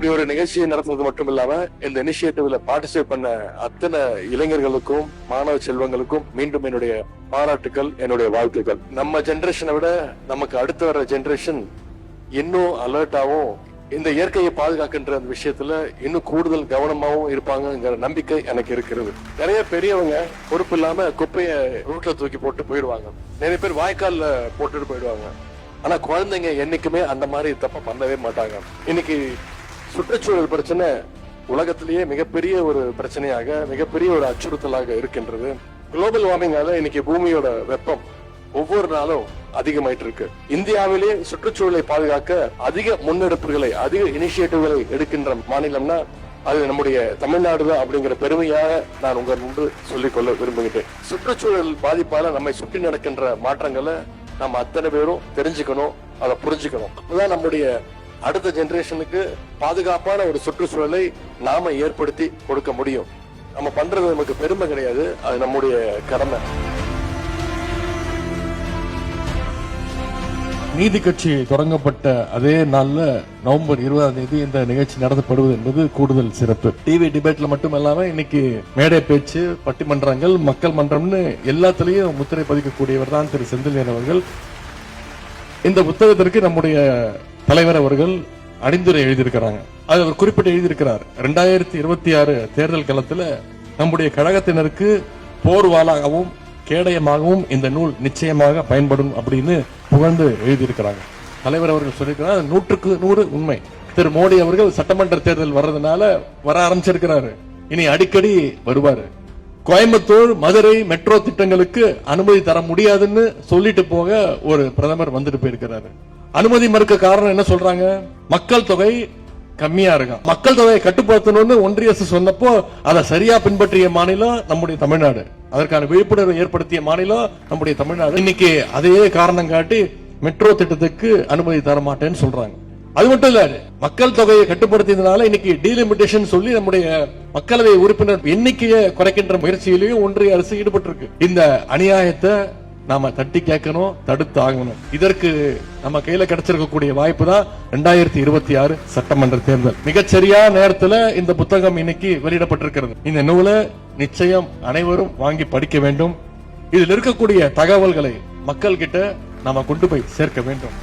இப்படி ஒரு நிகழ்ச்சியை நடத்துறது மட்டும் இல்லாம இந்த இனிஷியேட்டிவ்ல பார்ட்டிசிபேட் பண்ண அத்தனை இளைஞர்களுக்கும் மாணவ செல்வங்களுக்கும் மீண்டும் என்னுடைய பாராட்டுக்கள் என்னுடைய வாழ்த்துக்கள். நம்ம ஜெனரேஷனை விட நமக்கு அடுத்து வர ஜெனரேஷன் இன்னும் அலர்ட்டாவும் இந்த இயற்கையை பாதுகாக்கின்ற அந்த விஷயத்துல இன்னும் கூடுதல் கவனமாவும் இருப்பாங்கங்கிற நம்பிக்கை எனக்கு இருக்கிறது. நிறைய பெரியவங்க பொறுப்பு இல்லாம குப்பைய ரூட்ல தூக்கி போட்டு போயிடுவாங்க. நிறைய பேர் வாய்க்கால்ல போட்டுட்டு போயிடுவாங்க. ஆனா குழந்தைங்க என்னைக்குமே அந்த மாதிரி தப்ப பண்ணவே மாட்டாங்க. இன்னைக்கு சுற்றுச்சூழல் பிரச்சனை உலகத்திலேயே மிகப்பெரிய ஒரு பிரச்சனையாக மிகப்பெரிய ஒரு அச்சுறுத்தலாக இருக்கின்றது. குளோபல் வார்மிங்கால இன்னைக்கு பூமியோட வெப்பம் ஒவ்வொரு நாளும் அதிகமாயிட்டு இருக்கு இந்தியாவிலே சுற்றுச்சூழலை பாதுகாக்க அதிக முன்னெடுப்புகளை அதிக இனிஷியேட்டிவ்களை எடுக்கின்ற மாநிலம்னா அது நம்முடைய தமிழ்நாடு தான் அப்படிங்கிற பெருமையாக நான் உங்கள் முன்பு சொல்லிக்கொள்ள விரும்புகிறேன் சுற்றுச்சூழல் பாதிப்பால நம்மை சுற்றி நடக்கின்ற மாற்றங்களை நம்ம அத்தனை பேரும் தெரிஞ்சுக்கணும் அதை புரிஞ்சுக்கணும். அதுதான் நம்முடைய அடுத்த ஜெனரேஷனுக்கு பாதுகாப்பான ஒரு சுற்றுச்சூழலை நாம ஏற்படுத்தி கொடுக்க முடியும். நம்ம பண்றது நமக்கு பெருமை கிடையாது. அது நம்முடைய கடமை. நீதி கட்சி தொடங்கப்பட்ட அதே நாள்ல நவம்பர் இருபதாம் தேதி இந்த நிகழ்ச்சி நடத்தப்படுவது என்பது கூடுதல் சிறப்பு. டிவி டிபேட்ல மட்டும் இல்லாம இன்னைக்கு மேடை பேச்சு பட்டிமன்றங்கள் மக்கள் மன்றம்னு எல்லாத்திலையும் முத்திரை பதிக்கக்கூடியவர் தான் திரு செந்தில் அவர்கள். இந்த புத்தகத்திற்கு நம்முடைய தலைவர் அவர்கள் அணிந்துரை எழுதியிருக்கிறாங்க. அது அவர் குறிப்பிட்டு எழுதியிருக்கிறார். ரெண்டாயிரத்தி இருபத்தி ஆறு தேர்தல் களத்துல நம்முடைய கழகத்தினருக்கு போர்வாளாகவும் கேடயமாகவும் இந்த நூல் நிச்சயமாக பயன்படும் அப்படின்னு புகழ்ந்து எழுதியிருக்கிறாங்க. தலைவர் அவர்கள் சொல்லியிருக்கிறார் நூற்றுக்கு நூறு உண்மை. திரு மோடி அவர்கள் சட்டமன்ற தேர்தல் வர்றதுனால வர ஆரம்பிச்சிருக்கிறாரு. இனி அடிக்கடி வருவாரு. கோயம்புத்தூர் மதுரை மெட்ரோ திட்டங்களுக்கு அனுமதி தர முடியாதுன்னு சொல்லிட்டு போக ஒரு பிரதமர் வந்துட்டு போயிருக்கிறாரு. அனுமதி மறுக்க காரணம் என்ன சொல்றாங்க? மக்கள் தொகை கம்மியா இருக்கும் மக்கள் தொகையை கட்டுப்படுத்தணும்னு ஒன்றிய அரசு சொன்னப்போ அதை சரியா பின்பற்றிய மாநிலம் நம்முடைய தமிழ்நாடு. அதற்கான விழிப்புணர்வு ஏற்படுத்திய மாநிலம் நம்முடைய தமிழ்நாடு. இன்னைக்கு அதே காரணம் காட்டி மெட்ரோ திட்டத்துக்கு அனுமதி தர மாட்டேன்னு சொல்றாங்க. அது மட்டும் இல்ல மக்கள் தொகையை கட்டுப்படுத்தியதுனால இன்னைக்கு டீலிமிட்டேஷன் சொல்லி நம்முடைய மக்களவை உறுப்பினர் எண்ணிக்கையை குறைக்கின்ற முயற்சியிலையும் ஒன்றிய அரசு ஈடுபட்டிருக்கு. இந்த அநியாயத்தை நாம தட்டி கேட்கணும் தடுத்து ஆகணும். இதற்கு நம்ம கையில கிடைச்சிருக்கக்கூடிய வாய்ப்பு தான் ரெண்டாயிரத்தி இருபத்தி ஆறு சட்டமன்ற தேர்தல். மிகச்சரியா நேரத்துல இந்த புத்தகம் இன்னைக்கு வெளியிடப்பட்டிருக்கிறது. இந்த நூலை நிச்சயம் அனைவரும் வாங்கி படிக்க வேண்டும். இதில் இருக்கக்கூடிய தகவல்களை மக்கள் கிட்ட நாம கொண்டு போய் சேர்க்க வேண்டும்.